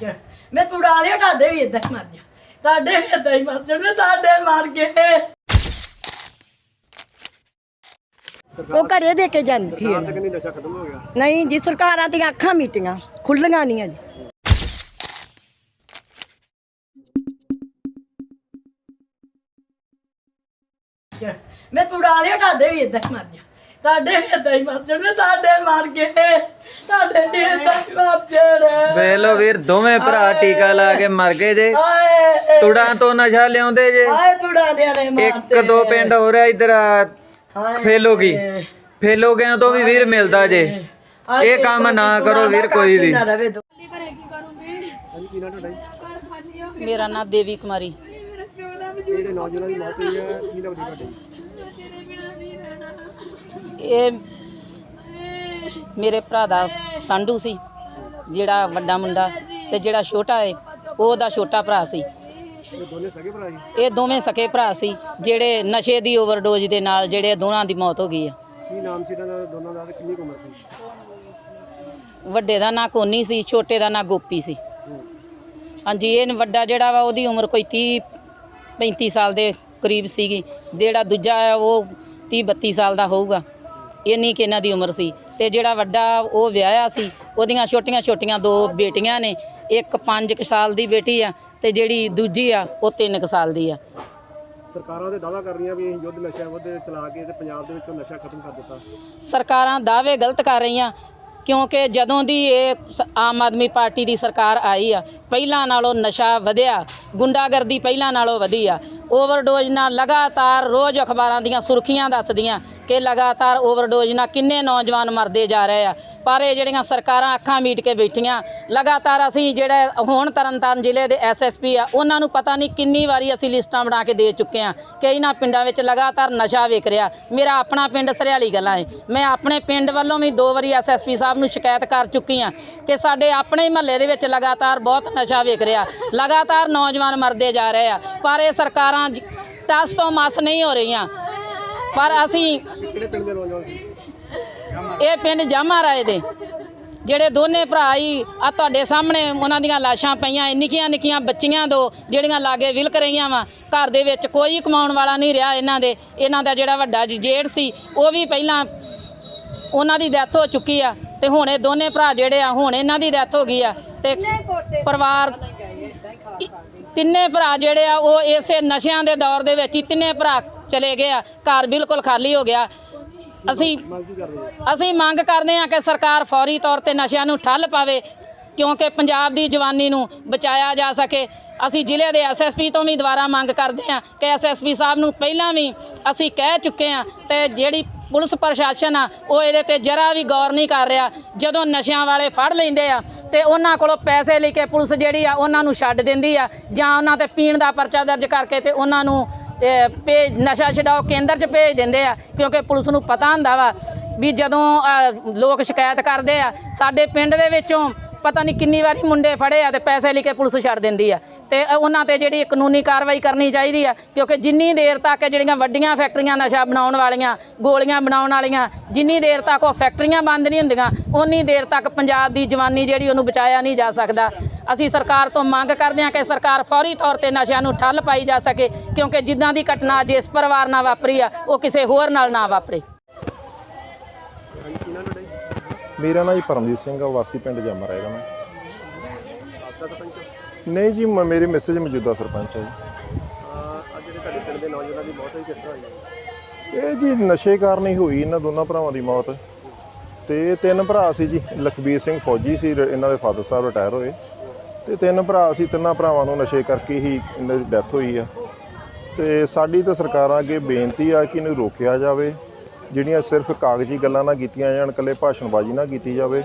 ਜਾਣ ਮੈਂ ਤੁੜਾ ਲਿਆ ਤੁਹਾਡੇ ਵੀ ਇਦਾਂ ਹੀ ਮਰ ਜਾ। ਤੁਹਾਡੇ ਵੀ ਇਦਾਂ ਹੀ ਮਰ ਜਾਣ ਤੁਹਾਡੇ ਮਰ ਗਏ। ਉਹ ਘਰੇ ਦੇ ਕੇ ਜਾਂਦੀ ਹੈ। ਕਿੰਨੀ ਨਸ਼ਾ ਖਤਮ ਹੋ ਗਿਆ। ਨਹੀਂ ਜੀ ਸਰਕਾਰਾਂ ਦੀਆਂ ਅੱਖਾਂ ਮੀਟੀਆਂ ਖੁੱਲੀਆਂ ਨਹੀਂ ਜੀ। ਜਾਣ ਮੈਂ ਤੁੜਾ ਲਿਆ ਤੁਹਾਡੇ ਵੀ ਇਦਾਂ ਹੀ ਮਰ ਜਾ। ਤੁਹਾਡੇ ਵੀ ਇਦਾਂ ਹੀ ਮਰ ਜਾਣ ਤੁਹਾਡੇ ਮਰ ਗਏ। ਤੁਹਾਡੇ ਵੀ ਇਦਾਂ ਹੀ ਮਰ ਜਾਣ ਵੇਖ ਲਓ ਵੀਰ ਦੋਵੇਂ ਭਰਾ ਟੀਕਾ ਲਾ ਕੇ ਮਰ ਗਏ ਜੇ। ਆਏ ਤੁੜਾਂ ਤੋਂ ਨਸ਼ਾ ਲਿਆਉਂਦੇ ਜੇ। ਆਏ ਤੁੜਾ ਦੇ ਨੇ ਇੱਕ ਦੋ ਪਿੰਡ ਹੋ ਰਿਹਾ ਇਧਰ ਫੇਲੋ ਕੀ? ਫੇਲੋ ਗਿਆ ਤੋਂ ਵੀ ਵੀਰ ਮਿਲਦਾ ਜੇ। ਇਹ ਕੰਮ ਨਾ ਕਰੋ ਵੀਰ ਕੋਈ ਵੀ। ਨਾ ਰਵੇ ਦੋ। ਮੇਰਾ ਨਾਮ ਦੇਵੀ ਕੁਮਾਰੀ। ਜਿਹੜੇ ਨੌਜਵਾਨਾਂ ਦੀ ਮੌਤ ਹੋਈ ਹੈ ਕੀ ਲੱਗਦੀ ਤੁਹਾਡੇ? ਇਹ ਮੇਰੇ ਭਰਾ ਦਾ ਸੰਡੂ ਸੀ ਜਿਹੜਾ ਵੱਡਾ ਮੁੰਡਾ ਤੇ ਜਿਹੜਾ ਛੋਟਾ ਏ ਉਹ ਉਹਦਾ ਛੋਟਾ ਭਰਾ ਸੀ। ਇਹ ਦੋਨੇ ਸਗੇ ਭਰਾ ਜੀ? ਇਹ ਦੋਵੇਂ ਸਕੇ ਭਰਾ ਸੀ ਜਿਹੜੇ ਨਸ਼ੇ ਦੀ ਓਵਰਡੋਜ਼ ਦੇ ਨਾਲ ਜਿਹੜੇ ਦੋਨਾਂ ਦੀ ਮੌਤ ਹੋ ਗਈ ਆ। ਕੀ ਨਾਮ ਸੀ ਇਹਨਾਂ ਦਾ? ਦੋਨਾਂ ਦਾ ਤੇ ਕਿੰਨੀ ਕੁ ਉਮਰ ਸੀ? ਵੱਡੇ ਦਾ ਨਾਂ ਕੋਨੀ ਸੀ ਛੋਟੇ ਦਾ ਨਾਂ ਗੋਪੀ ਸੀ। ਹਾਂਜੀ ਇਹ ਵੱਡਾ ਜਿਹੜਾ ਵਾ ਉਹਦੀ ਉਮਰ ਕੋਈ 30 35 ਸਾਲ ਦੇ ਕਰੀਬ ਸੀਗੀ। ਜਿਹੜਾ ਦੂਜਾ ਆ ਉਹ 30 32 ਸਾਲ ਦਾ ਹੋਊਗਾ। ਇੰਨੀ ਕਿ ਇਹਨਾਂ ਦੀ ਉਮਰ ਸੀ। ਤੇ ਜਿਹੜਾ ਵੱਡਾ ਉਹ ਵਿਆਹਿਆ ਸੀ। ਉਹਦੀਆਂ ਛੋਟੀਆਂ ਛੋਟੀਆਂ ਦੋ ਬੇਟੀਆਂ ਨੇ। ਇੱਕ 5 ਸਾਲ ਦੀ ਬੇਟੀ ਆ ਤੇ ਜਿਹੜੀ ਦੂਜੀ ਆ ਉਹ 3 ਸਾਲ ਦੀ ਆ। ਸਰਕਾਰਾਂ ਦੇ ਦਾਅਵਾ ਕਰ ਰਹੀਆਂ ਵੀ ਅਸੀਂ ਯੁੱਧ ਨਸ਼ਾ ਵਿਰੁੱਧ ਚਲਾ ਕੇ ਤੇ ਪੰਜਾਬ ਦੇ ਵਿੱਚੋਂ ਨਸ਼ਾ ਖਤਮ ਕਰ ਦਿੱਤਾ। ਸਰਕਾਰਾਂ ਦਾਅਵੇ ਗਲਤ ਕਰ ਰਹੀਆਂ। ਕਿਉਂਕਿ ਜਦੋਂ ਦੀ ਇਹ ਸ- ਆਮ ਆਦਮੀ ਪਾਰਟੀ ਦੀ ਸਰਕਾਰ ਆਈ ਆ, ਪਹਿਲਾਂ ਨਾਲੋਂ ਨਸ਼ਾ ਵਧਿਆ, ਗੁੰਡਾਗਰਦੀ ਪਹਿਲਾਂ ਨਾਲੋਂ ਵਧੀ ਆ। ਓਵਰਡੋਜ਼ ਨਾਲ ਲਗਾਤਾਰ ਰੋਜ਼ ਅਖਬਾਰਾਂ ਦੀਆਂ ਸੁਰਖੀਆਂ ਦੱਸਦੀਆਂ ਕਿ ਲਗਾਤਾਰ ਓਵਰਡੋਜ਼ ਨਾਲ ਕਿੰਨੇ ਨੌਜਵਾਨ ਮਰਦੇ ਜਾ ਰਹੇ ਆ। ਪਰ ਇਹ ਜਿਹੜੀਆਂ ਸਰਕਾਰਾਂ ਅੱਖਾਂ ਮੀਟ ਕੇ ਬੈਠੀਆਂ, ਲਗਾਤਾਰ ਅਸੀਂ ਜਿਹੜੇ ਹੁਣ ਤਰਨਤਾਰਨ ਜ਼ਿਲ੍ਹੇ ਦੇ ਐਸਐਸਪੀ ਆ, ਉਹਨਾਂ ਨੂੰ ਪਤਾ ਨਹੀਂ ਕਿੰਨੀ ਵਾਰੀ ਅਸੀਂ ਲਿਸਟਾਂ ਬਣਾ ਕੇ ਦੇ ਚੁੱਕੇ ਆ ਕਿ ਇਹਨਾਂ ਪਿੰਡਾਂ ਵਿੱਚ ਲਗਾਤਾਰ ਨਸ਼ਾ ਵਿਕ ਰਿਹਾ। ਮੇਰਾ ਆਪਣਾ ਪਿੰਡ ਸਰਿਆਲੀ ਗੱਲਾਂ ਹੈ ਮੈਂ ਆਪਣੇ ਪਿੰਡ ਵੱਲੋਂ ਵੀ ਦੋ ਵਾਰੀ ਐਸਐਸਪੀ ਸਾਹਿਬ ਨੂੰ ਸ਼ਿਕਾਇਤ ਕਰ ਚੁੱਕੀ ਆ ਕਿ ਸਾਡੇ ਆਪਣੇ ਮਹੱਲੇ ਦੇ ਵਿੱਚ ਲਗਾਤਾਰ ਬਹੁਤ ਨਸ਼ਾ ਵਿਕ ਰਿਹਾ। ਲਗਾਤਾਰ ਨੌਜਵਾਨ ਮਰਦੇ ਜਾ ਰਹੇ ਆ। ਪਰ ਇਹ ਸਰਕਾਰਾਂ ਜ- ਟਸ ਤੋਂ ਮਸ ਨਹੀਂ ਹੋ ਰਹੀਆਂ। ਪਰ ਅਸੀਂ ਇਹ ਪਿੰਡ ਜਾਮਾ ਰਾਏ ਦੇ। ਜਿਹੜੇ ਦੋਨੇ ਭਰਾ ਹੀ ਆ ਤੁਹਾਡੇ ਸਾਹਮਣੇ ਉਹਨਾਂ ਦੀਆਂ ਲਾਸ਼ਾਂ ਪਈਆਂ ਨਿੱਕੀਆਂ ਨਿੱਕੀਆਂ ਬੱਚੀਆਂ ਦੋ, ਜਿਹੜੀਆਂ ਲਾਗੇ ਵਿਲਕ ਰਹੀਆਂ ਵਾ। ਘਰ ਦੇ ਵਿੱਚ ਕੋਈ ਕਮਾਉਣ ਵਾਲਾ ਨਹੀਂ ਰਿਹਾ ਇਹਨਾਂ ਦੇ। ਇਹਨਾਂ ਦਾ ਜਿਹੜਾ ਵੱਡਾ ਜੇਠ ਸੀ, ਉਹ ਵੀ ਪਹਿਲਾਂ ਉਹਨਾਂ ਦੀ ਡੈਥ ਹੋ ਚੁੱਕੀ ਆ। ਤੇ ਹੁਣ ਇਹ ਦੋਨੇ ਭਰਾ ਜਿਹੜੇ ਆ, ਹੁਣ ਇਹਨਾਂ ਦੀ ਡੈਥ ਹੋ ਗਈ ਆ। ਤੇ ਪਰਿਵਾਰ ਤਿੰਨੇ ਭਰਾ ਜਿਹੜੇ ਆ, ਉਹ ਇਸੇ ਨਸ਼ਿਆਂ ਦੇ ਦੌਰ ਦੇ ਵਿੱਚ ਹੀ ਤਿੰਨੇ ਭਰਾ ਚਲੇ ਗਏ ਆ, ਘਰ ਬਿਲਕੁਲ ਖਾਲੀ ਹੋ ਗਿਆ। ਅਸੀਂ ਅਸੀਂ ਮੰਗ ਕਰਦੇ ਹਾਂ ਕਿ ਸਰਕਾਰ ਫੌਰੀ ਤੌਰ ਤੇ ਨਸ਼ਿਆਂ ਨੂੰ ਠੱਲ ਪਾਵੇ, ਕਿਉਂਕਿ ਪੰਜਾਬ ਦੀ ਜਵਾਨੀ ਨੂੰ ਬਚਾਇਆ ਜਾ ਸਕੇ। ਅਸੀਂ ਜ਼ਿਲ੍ਹੇ ਦੇ ਐਸਐਸਪੀ ਤੋਂ ਵੀ ਦੁਬਾਰਾ ਮੰਗ ਕਰਦੇ ਹਾਂ ਕਿ ਐਸਐਸਪੀ ਸਾਹਿਬ ਨੂੰ ਪਹਿਲਾਂ ਵੀ ਅਸੀਂ ਕਹਿ ਚੁੱਕੇ ਹਾਂ ਤੇ ਜਿਹੜੀ ਪੁਲਿਸ ਪ੍ਰਸ਼ਾਸਨ ਆ ਉਹ ਇਹਦੇ ਤੇ ਜਰਾ ਵੀ ਗੌਰ ਨਹੀਂ ਕਰ ਰਿਹਾ। ਜਦੋਂ ਨਸ਼ਿਆਂ ਵਾਲੇ ਫੜ ਲੈਂਦੇ ਆ ਤੇ ਉਹਨਾਂ ਕੋਲੋਂ ਪੈਸੇ ਲੈ ਕੇ ਪੁਲਿਸ ਜਿਹੜੀ ਆ ਉਹਨਾਂ ਨੂੰ ਛੱਡ ਦਿੰਦੀ ਆ ਜਾਂ ਉਹਨਾਂ ਤੇ ਪੀਣ ਦਾ ਪਰਚਾ ਦਰਜ ਕਰਕੇ ਤੇ ਉਹਨਾਂ ਨੂੰ ਇਹ, ਭੇਜ ਨਸ਼ਾ ਛਡਾਓ ਕੇਂਦਰ 'ਚ ਭੇਜ ਦਿੰਦੇ ਆ ਕਿਉਂਕਿ ਪੁਲਿਸ ਨੂੰ ਪਤਾ ਹੁੰਦਾ ਵਾ ਵੀ ਜਦੋਂ ਲੋਕ ਸ਼ਿਕਾਇਤ ਕਰਦੇ ਆ, ਸਾਡੇ ਪਿੰਡ ਦੇ ਵਿੱਚੋਂ ਪਤਾ ਨਹੀਂ ਕਿੰਨੀ ਵਾਰੀ ਮੁੰਡੇ ਫੜੇ ਆ ਤੇ ਪੈਸੇ ਲੈ ਕੇ ਪੁਲਿਸ ਛੱਡ ਦਿੰਦੀ ਆ। ਤੇ ਉਹਨਾਂ ਤੇ ਜਿਹੜੀ ਕਾਨੂੰਨੀ ਕਾਰਵਾਈ ਕਰਨੀ ਚਾਹੀਦੀ ਆ, ਕਿਉਂਕਿ ਜਿੰਨੀ ਦੇਰ ਤੱਕ ਜਿਹੜੀਆਂ ਵੱਡੀਆਂ ਫੈਕਟਰੀਆਂ ਨਸ਼ਾ ਬਣਾਉਣ ਵਾਲੀਆਂ, ਗੋਲੀਆਂ ਬਣਾਉਣ ਵਾਲੀਆਂ, ਜਿੰਨੀ ਦੇਰ ਤੱਕ ਉਹ ਫੈਕਟਰੀਆਂ ਬੰਦ ਨਹੀਂ ਹੁੰਦੀਆਂ ਉਨੀ ਦੇਰ ਤੱਕ ਪੰਜਾਬ ਦੀ ਜਵਾਨੀ ਜਿਹੜੀ ਉਹਨੂੰ ਬਚਾਇਆ ਨਹੀਂ ਜਾ ਸਕਦਾ। ਅਸੀਂ ਸਰਕਾਰ ਤੋਂ ਮੰਗ ਕਰਦੇ ਹਾਂ ਕਿ ਸਰਕਾਰ ਫੌਰੀ ਤੌਰ ਤੇ ਨਸ਼ਿਆਂ ਨੂੰ ਠੱਲ ਪਾਈ ਜਾ ਸਕੇ, ਕਿਉਂਕਿ ਜਿੱਦਾਂ ਦੀ ਘਟਨਾ ਜਿਸ ਪਰਿਵਾਰ ਨਾਲ ਵਾਪਰੀ ਆ, ਉਹ ਕਿਸੇ ਹੋਰ ਨਾਲ ਨਾ ਵਾਪਰੇ ਹਾਂਜੀ ਕੀ ਨਾਮ ਤੁਹਾਡਾ ਜੀ ਮੇਰਾ ਨਾਂ ਜੀ ਪਰਮਜੀਤ ਸਿੰਘ ਆ ਵਾਸੀ ਪਿੰਡ ਜਾਮਾ ਰਹੇਗਾ ਮੈਂ। ਸਰਪੰਚ ਨਹੀਂ ਜੀ ਮ- ਮੇਰੇ ਮੈਸੇਜ ਮੌਜੂਦਾ ਸਰਪੰਚ ਹੈ ਅਹ ਅੱਜ ਜਿਹੜੇ ਤੁਹਾਡੇ ਪਿੰਡ ਦੇ ਨੌਜਵਾਨਾਂ ਦੀ ਮੌਤ ਹੋਈ ਕਿਸ ਤਰ੍ਹਾਂ ਹੋਈ? ਹੈ ਜੀ ਇਹ ਜੀ ਨਸ਼ੇ ਕਾਰਨ ਹੀ ਹੋਈ ਇਹਨਾਂ ਦੋਨਾਂ ਭਰਾਵਾਂ ਦੀ ਮੌਤ। ਤੇ ਇਹ ਤਿੰਨ ਭਰਾ ਸੀ ਜੀ ਲਖਬੀਰ ਸਿੰਘ ਫੌਜੀ ਸੀ ਰ- ਇਹਨਾਂ ਦੇ ਫਾਦਰ ਸਾਹਿਬ ਰਿਟਾਇਰ ਹੋਏ। ਤੇ ਤਿੰਨ ਭਰਾ ਸੀ ਤਿੰਨਾਂ ਭਰਾਵਾਂ ਨੂੰ ਨਸ਼ੇ ਕਰਕੇ ਹੀ ਇਹਨਾਂ ਦੀ ਡੈਥ ਹੋਈ ਆ। ਤੇ ਸਾਡੀ ਤਾਂ ਸਰਕਾਰਾਂ ਅੱਗੇ ਬੇਨਤੀ ਆ ਕਿ ਇਹਨੂੰ ਰੋਕਿਆ ਜਾਵੇ। ਜਿਹੜੀਆਂ ਸਿਰਫ ਕਾਗਜ਼ੀ ਗੱਲਾਂ ਨਾ ਕੀਤੀਆਂ ਜਾਣ ਇਕੱਲੇ ਭਾਸ਼ਣਬਾਜ਼ੀ ਨਾ ਕੀਤੀ ਜਾਵੇ।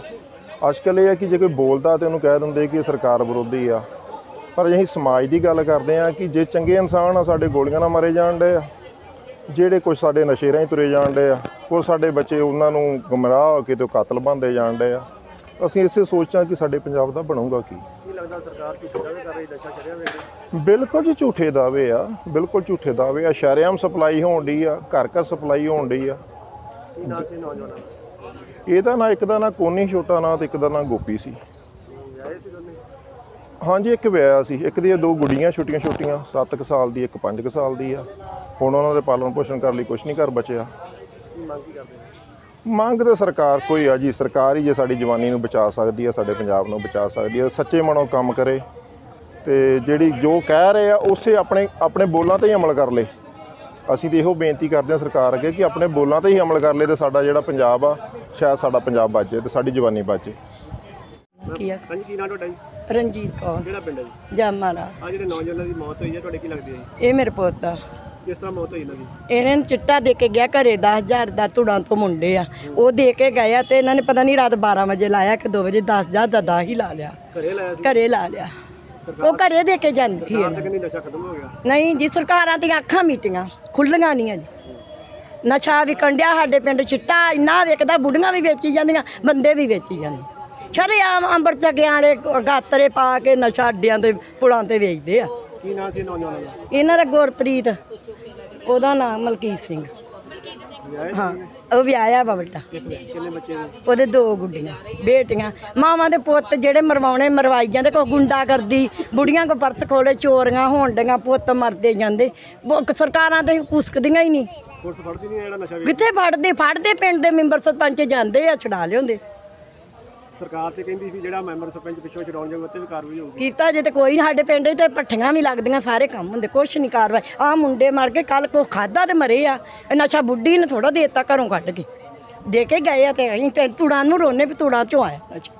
ਅੱਜਕੱਲ੍ਹ ਇਹ ਆ ਕਿ ਜੇ ਕੋਈ ਬੋਲਦਾ ਤੇ ਉਹਨੂੰ ਕਹਿ ਦਿੰਦੇ ਕਿ ਇਹ ਸਰਕਾਰ ਵਿਰੋਧੀ ਆ। ਪਰ ਅਸੀਂ ਸਮਾਜ ਦੀ ਗੱਲ ਕਰਦੇ ਆ ਕਿ ਜੇ ਚੰਗੇ ਇਨਸਾਨ ਆ ਸਾਡੇ ਗੋਲੀਆਂ ਨਾਲ ਮਾਰੇ ਜਾਣ ਡੇ ਆ। ਜਿਹੜੇ ਕੁਝ ਸਾਡੇ ਨਸ਼ੇ ਰਾਹੀਂ ਤੁਰੇ ਜਾਣ ਡੇ ਆ ਉਹ ਸਾਡੇ ਬੱਚੇ ਉਹਨਾਂ ਨੂੰ ਗੁੰਮਰਾਹ ਹੋ ਕੇ ਤੇ ਕਾਤਲ ਬਣਦੇ ਜਾਣ ਡੇ ਆ। ਅਸੀਂ ਇਸੇ ਸੋਚਾਂ ਕਿ ਸਾਡੇ ਪੰਜਾਬ ਦਾ ਬਣੂਗਾ ਕੀ? ਕੀ ਲੱਗਦਾ ਸਰਕਾਰ ਕੀ ਦਾਅਵੇ ਕਰ ਰਹੀ ਨਸ਼ਾ ਛੜਿਆ ਵੇਲੇ ਬਿਲਕੁਲ ਜੀ ਝੂਠੇ ਦਾਅਵੇ ਆ ਬਿਲਕੁਲ ਝੂਠੇ ਦਾਅਵੇ ਆ। ਸ਼ਰੇਆਮ ਸਪਲਾਈ ਹੋਣ ਡਈ ਆ ਘਰ ਘਰ ਸਪਲਾਈ ਹੋਣ ਡਈ ਆ। ਕੀ ਨਾਂ ਸੀ ਨੌਜਵਾਨਾਂ ਦਾ? ਇਹਦਾ ਨਾਂ ਇੱਕ ਦਾ ਨਾਂ ਕੋਨੀ ਛੋਟਾ ਨਾਂ ਤੇ ਇੱਕ ਦਾ ਨਾਂ ਗੋਪੀ ਸੀ। ਵਿਆਹੇ ਸੀ ਦੋਨੇ? ਹਾਂਜੀ ਇੱਕ ਵਿਆਹ ਸੀ। ਇੱਕ ਦੀਆਂ ਦੋ ਗੁੱਡੀਆਂ ਛੋਟੀਆਂ ਛੋਟੀਆਂ 7 ਕੁ ਸਾਲ ਦੀ ਇੱਕ 5 ਕੁ ਸਾਲ ਦੀ ਆ। ਹੁਣ ਉਹਨਾਂ ਦੇ ਪਾਲਣ ਪੋਸ਼ਣ ਕਰਨ ਲਈ ਕੁਝ ਨਹੀਂ ਘਰ ਬਚਿਆ। ਮੰਗ ਕੀ ਕਰਦੇ ਆ ਮੰਗ ਤਾਂ ਸਰਕਾਰ ਕੋਈ ਆ ਜੀ। ਸਰਕਾਰ ਹੀ ਜੇ ਸਾਡੀ ਜਵਾਨੀ ਨੂੰ ਬਚਾ ਸਕਦੀ ਆ ਸਾਡੇ ਪੰਜਾਬ ਨੂੰ ਬਚਾ ਸਕਦੀ ਆ ਸੱਚੇ ਮਨੋਂ ਕੰਮ ਕਰੇ ਤੇ ਜਿਹੜੀ ਜੋ ਕਹਿ ਰਹੇ ਆ ਉਸੇ ਆਪਣੇ ਆਪਣੇ ਬੋਲਾਂ ਤੇ ਹੀ ਅਮਲ ਕਰ ਲੇ। ਅਸੀਂ ਤੇ ਇਹੋ ਬੇਨਤੀ ਕਰਦੇ ਆ ਸਰਕਾਰ ਅੱਗੇ ਕਿ ਆਪਣੇ ਬੋਲਾਂ ਤੇ ਹੀ ਅਮਲ ਕਰ ਲੇ ਤੇ ਸਾਡਾ ਜਿਹੜਾ ਪੰਜਾਬ ਆ ਸ਼ਾਇਦ ਸਾਡਾ ਪੰਜਾਬ ਬਚ ਜਾਏ ਤੇ ਸਾਡੀ ਜਵਾਨੀ ਬਚ ਜਾਏ। ਕੀ ਆ? ਹਾਂਜੀ ਕੀ ਨਾਂ ਤੁਹਾਡਾ ਜੀ? ਰਣਜੀਤ ਕੌਰ। ਕਿਹੜਾ ਪਿੰਡ ਹੈ ਜੀ? ਜਾਮਾਰਾ ਆ ਜਿਹੜੇ ਨੌਜਵਾਨਾਂ ਦੀ ਮੌਤ ਹੋਈ ਹੈ ਤੁਹਾਡੇ ਕੀ ਲੱਗਦੀ ਹੈ ਜੀ? ਇਹ ਮੇਰੇ ਪੁੱਤ ਆ। ਕਿਸ ਤਰ੍ਹਾਂ ਮੌਤ ਹੋਈ ਇਹਨਾਂ ਦੀ? ਇਹਨਾਂ ਨੂੰ ਚਿੱਟਾ ਦੇ ਕੇ ਗਿਆ ਘਰੇ 10000 ਦਾ ਧੁੜਾਂ ਤੋਂ ਮੁੰਡੇ ਆ। ਉਹ ਦੇ ਕੇ ਗਏ ਆ ਤੇ ਇਹਨਾਂ ਨੇ ਪਤਾ ਨਹੀਂ ਰਾਤ 12 ਵਜੇ ਲਾਇਆ ਕਿ 2 ਵਜੇ 10 ਦਾ ਦਾ ਹੀ ਲਾ ਲਿਆ। ਘਰੇ ਲਾਇਆ ਸੀ? ਘਰੇ ਲਾ ਲਿਆ। ਉਹ ਘਰੇ ਦੇ ਕੇ ਜਾਂਦੀ। ਕਹਿੰਦੀ ਨਸ਼ਾ ਖਤਮ ਹੋ ਗਿਆ? ਨਹੀਂ ਜੀ ਸਰਕਾਰਾਂ ਦੀਆਂ ਅੱਖਾਂ ਮੀਟੀਆਂ ਖੁੱਲੀਆਂ ਨਹੀਂ ਆ ਜੀ। ਨਸ਼ਾ ਵਿਕਣ ਡਿਆ ਸਾਡੇ ਪਿੰਡ ਚਿੱਟਾ ਇੰਨਾ ਵਿਕਦਾ ਬੁੱਢੀਆਂ ਵੀ ਵੇਚੀ ਜਾਂਦੀਆਂ ਬੰਦੇ ਵੀ ਵੇਚੀ ਜਾਂਦੇ। ਸ਼ਰੇਆਮ ਅੰਬਰ ਚੱਕਿਆਂ ਵਾਲੇ ਗਾਤਰੇ ਪਾ ਕੇ ਨਸ਼ਾ ਅੱਡਿਆਂ ਤੇ ਪੁਲਾਂ ਤੇ ਵੇਚਦੇ ਆ। ਕੀ ਨਾਂ ਸੀ ਨੌਜਵਾਨਾਂ ਦਾ? ਇਹਨਾਂ ਦਾ ਗੁਰਪ੍ਰੀਤ ਉਹਦਾ ਨਾਮ ਮਲਕੀਤ ਸਿੰਘ। ਹਾਂ ਉਹ ਵਿਆਹਿਆ ਵਾ ਵੱਡਾ ਕਿੰਨੇ ਬੱਚੇ ਨੇ ਉਹਦੇ ਦੋ ਗੁੱਡੀਆਂ ਬੇਟੀਆਂ। ਮਾਵਾਂ ਦੇ ਪੁੱਤ ਜਿਹੜੇ ਮਰਵਾਉਣੇ ਮਰਵਾਈ ਜਾਂਦੇ ਕੋਈ ਗੁੰਡਾ ਕਰਦੀ ਬੁੜੀਆਂ ਕੋ ਪਰਸ ਖੋਲੇ ਚੋਰੀਆਂ ਹੋਣ ਡੀਆਂ ਪੁੱਤ ਮਰਦੇ ਜਾਂਦੇ। ਬ- ਸਰਕਾਰਾਂ ਤੇ ਕੁਸਕਦੀਆਂ ਹੀ ਨਹੀਂ। ਪੁਲਿਸ ਫੜਦੀ ਨਹੀਂ ਜਿਹੜਾ ਨਸ਼ਾ ਵੇਚ ਕਿੱਥੇ ਫੜਦੇ? ਫੜਦੇ ਪਿੰਡ ਦੇ ਮੈਂਬਰ ਸਰਪੰਚ ਜਾਂਦੇ ਆ ਛਡਾ ਲਿਆਉਂਦੇ। ਸਰਕਾਰ ਤੇ ਕਹਿੰਦੀ ਸੀ ਜਿਹੜਾ ਮੈਂਬਰ ਸਰਪੰਚ ਪਿੱਛੋਂ ਚੜਾਉਣ ਜਾਊਗਾ ਉੱਤੇ ਵੀ ਕਾਰਵਾਈ ਹੋਊਗੀ। ਕੀਤਾ ਜੇ ਤੇ ਕੋਈ ਸਾਡੇ ਪਿੰਡ ਤੇ ਪੱਠੀਆਂ ਵੀ ਲੱਗਦੀਆਂ, ਸਾਰੇ ਕੰਮ ਹੁੰਦੇ, ਕੁਛ ਨਹੀਂ ਕਾਰਵਾਈ। ਆ ਮੁੰਡੇ ਮਰ ਕੇ ਕੱਲ ਕੋ ਖਾਦਾ ਤੇ ਮਰੇ ਆ। ਇਹ ਨਸ਼ਾ ਬੁੱਢੀ ਨੇ ਥੋੜਾ ਦੇਤਾ, ਘਰੋਂ ਕੱਢ ਕੇ। ਦੇ ਕੇ ਗਏ ਆ ਤੇ ਅਸੀਂ ਤੇ ਤੁੜਾਂ ਨੂੰ ਰੋਨੇ ਵੀ ਤੁੜਾਂ ਚੋਂ ਆਇਆ ਨਸ਼ਾ।